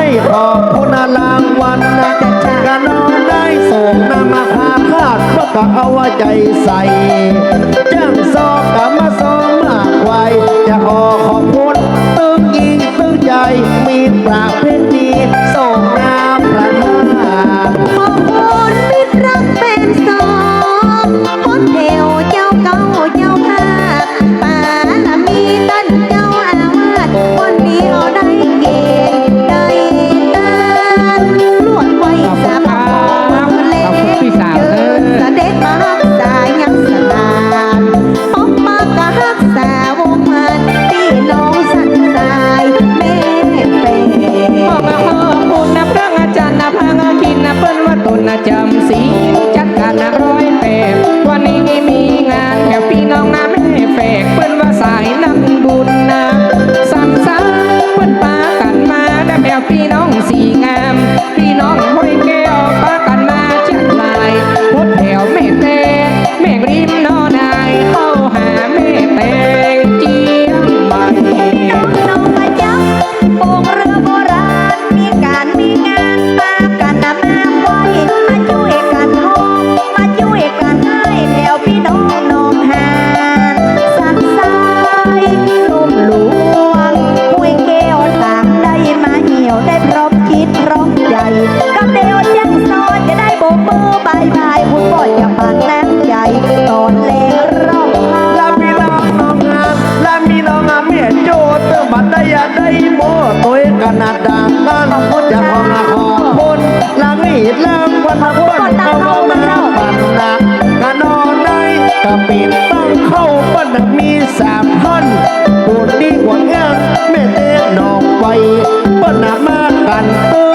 ได้ขอบคุณรางวัลนะกะน้องได้ส่งนำมาหาคาดเพราะกะเอาใจใส่จ้างซอกกับมาซองมากไวจะขอขอบคุณตึ้งยิงตึ้งใจมีปราเพณีส่งนะ หนักมากกันเ